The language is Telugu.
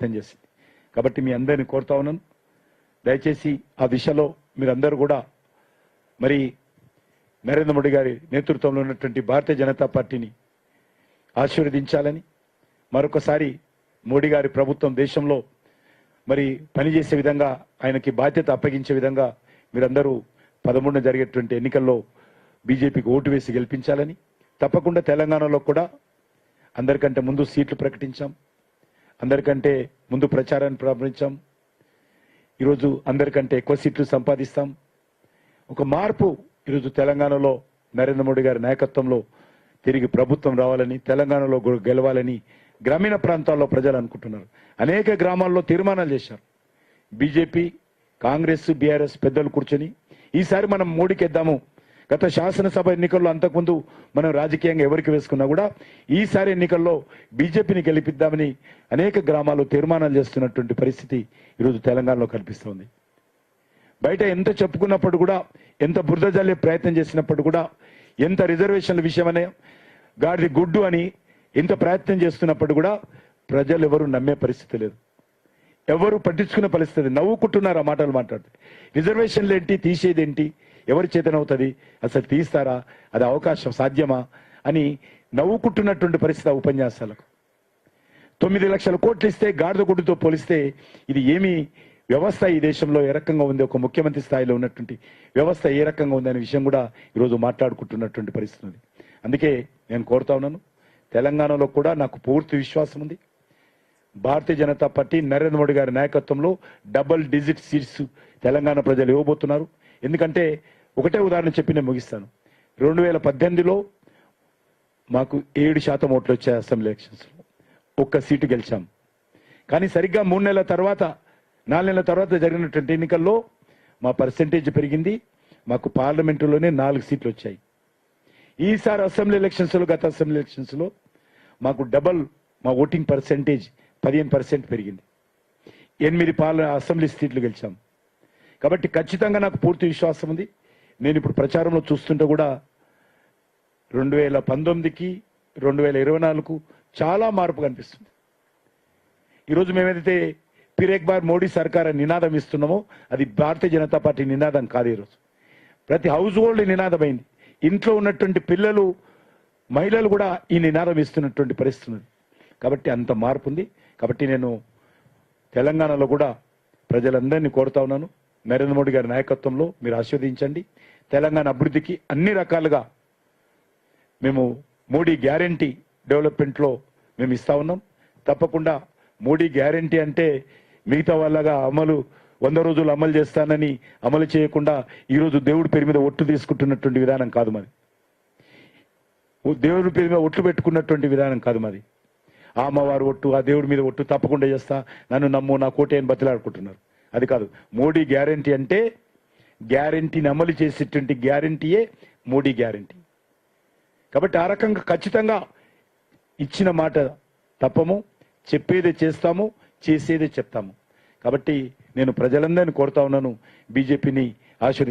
వ్యక్తం చేసింది కాబట్టి మీ అందరిని కోరుతా ఉన్నాను దయచేసి ఆ దిశలో మీరందరూ కూడా మరి నరేంద్ర మోడీ గారి నేతృత్వంలో ఉన్నటువంటి భారతీయ జనతా పార్టీని ఆశీర్వదించాలని మరొకసారి మోడీ గారి ప్రభుత్వం దేశంలో మరి పనిచేసే విధంగా ఆయనకి బాధ్యత అప్పగించే విధంగా మీరందరూ పదమూడున జరిగేటువంటి ఎన్నికల్లో బీజేపీకి ఓటు వేసి గెలిపించాలని తప్పకుండా తెలంగాణలో కూడా అందరికంటే ముందు సీట్లు ప్రకటించాం. అందరికంటే ముందు ప్రచారాన్ని ప్రారంభించాం. ఈరోజు అందరికంటే ఎక్కువ సీట్లు సంపాదిస్తాం. ఒక మార్పు ఈరోజు తెలంగాణలో నరేంద్ర మోడీ గారి నాయకత్వంలో తిరిగి ప్రభుత్వం రావాలని తెలంగాణలో గెలవాలని గ్రామీణ ప్రాంతాల్లో ప్రజలు అనుకుంటున్నారు. అనేక గ్రామాల్లో తీర్మానాలు చేశారు. బీజేపీ కాంగ్రెస్ బీఆర్ఎస్ పెద్దలు కూర్చొని ఈసారి మనం మోడీకి ఇద్దాము గత శాసనసభ ఎన్నికల్లో అంతకుముందు మనం రాజకీయంగా ఎవరికి వేసుకున్నా కూడా ఈసారి ఎన్నికల్లో బీజేపీని గెలిపిద్దామని అనేక గ్రామాల్లో తీర్మానాలు చేస్తున్నటువంటి పరిస్థితి ఈరోజు తెలంగాణలో కనిపిస్తోంది. బయట ఎంత చెప్పుకున్నప్పుడు కూడా ఎంత బురద జల్లే ప్రయత్నం చేసినప్పుడు కూడా ఎంత రిజర్వేషన్ల విషయమనే గాడిది గుడ్డు అని ఎంత ప్రయత్నం చేస్తున్నప్పుడు కూడా ప్రజలు ఎవరు నమ్మే పరిస్థితి లేదు. ఎవరు పట్టించుకునే పరిస్థితి నవ్వుకుంటున్నారు ఆ మాటలు మాట్లాడితే. రిజర్వేషన్లు ఏంటి? తీసేది ఏంటి? ఎవరి చేతనవుతుంది? అసలు తీస్తారా? అది అవకాశం సాధ్యమా? అని నవ్వుకుంటున్నటువంటి పరిస్థితి ఉపన్యాసాలకు. తొమ్మిది లక్షల కోట్లు ఇస్తే గాడిద గుడ్డుతో పోలిస్తే ఇది ఏమి వ్యవస్థ ఈ దేశంలో ఏ రకంగా ఉంది? ఒక ముఖ్యమంత్రి స్థాయిలో ఉన్నటువంటి వ్యవస్థ ఏ రకంగా ఉంది అనే విషయం కూడా ఈరోజు మాట్లాడుకుంటున్నటువంటి పరిస్థితి ఉంది. అందుకే నేను కోరుతా ఉన్నాను తెలంగాణలో కూడా నాకు పూర్తి విశ్వాసం ఉంది. భారతీయ జనతా పార్టీ నరేంద్ర మోడీ గారి నాయకత్వంలో డబల్ డిజిట్ సీట్స్ తెలంగాణ ప్రజలు ఇవ్వబోతున్నారు. ఎందుకంటే ఒకటే ఉదాహరణ చెప్పి నేను ముగిస్తాను. రెండు వేల పద్దెనిమిదిలో మాకు ఏడు శాతం ఓట్లు వచ్చాయి అసెంబ్లీ ఎలక్షన్స్లో ఒక్క సీటు గెలిచాం. కానీ సరిగ్గా మూడు నెలల తర్వాత నాలుగు నెలల తర్వాత జరిగినటువంటి ఎన్నికల్లో మా పర్సంటేజ్ పెరిగింది. మాకు పార్లమెంటులోనే నాలుగు సీట్లు వచ్చాయి. ఈసారి అసెంబ్లీ ఎలక్షన్స్లో గత అసెంబ్లీ ఎలక్షన్స్లో మాకు డబల్ మా ఓటింగ్ పర్సంటేజ్ పదిహేను పర్సెంట్ పెరిగింది. ఎనిమిది పార్ల అసెంబ్లీ సీట్లు గెలిచాం. కాబట్టి ఖచ్చితంగా నాకు పూర్తి విశ్వాసం ఉంది. నేను ఇప్పుడు ప్రచారంలో చూస్తుంటే కూడా రెండు వేల పంతొమ్మిదికి రెండు వేల ఇరవై నాలుగు చాలా మార్పు కనిపిస్తుంది. ఈరోజు మేమేదైతే పిరేక్ బార్ మోడీ సర్కార్ నినాదం ఇస్తున్నామో అది భారతీయ జనతా పార్టీ నినాదం కాదు ఈరోజు. ప్రతి హౌస్ హోల్డ్ నినాదమైంది. ఇంట్లో ఉన్నటువంటి పిల్లలు మహిళలు కూడా ఈ నినాదం ఇస్తున్నటువంటి పరిస్థితి ఉంది కాబట్టి అంత మార్పు ఉంది. కాబట్టి నేను తెలంగాణలో కూడా ప్రజలందరినీ కోరుతా ఉన్నాను. నరేంద్ర మోడీ గారి నాయకత్వంలో మీరు ఆస్వాదించండి తెలంగాణ అభివృద్ధికి అన్ని రకాలుగా మేము మోడీ గ్యారంటీ డెవలప్మెంట్లో మేము ఇస్తా ఉన్నాం. తప్పకుండా మోడీ గ్యారంటీ అంటే మిగతా వాళ్ళగా అమలు వంద రోజులు అమలు చేస్తానని అమలు చేయకుండా ఈరోజు దేవుడి పేరు మీద ఒట్టు తీసుకుంటున్నటువంటి విధానం కాదు మరి. దేవుడి పేరు మీద ఒట్లు పెట్టుకున్నటువంటి విధానం కాదు మాది ఆ అమ్మవారు ఒట్టు ఆ దేవుడి మీద ఒట్టు తప్పకుండా చేస్తా. నన్ను నమ్ము నా కోటే అని బతిలాడుకుంటున్నారు. అది కాదు. మోడీ గ్యారంటీ అంటే గ్యారంటీని అమలు చేసేటువంటి గ్యారంటీయే మోడీ గ్యారంటీ. కాబట్టి ఆ రకంగా ఖచ్చితంగా ఇచ్చిన మాట తప్పము చెప్పేదే చేస్తాము చేసేదే చెప్తాము. కాబట్టి నేను ప్రజలందరినీ కోరుతా ఉన్నాను. బీజేపీని ఆశీర్వది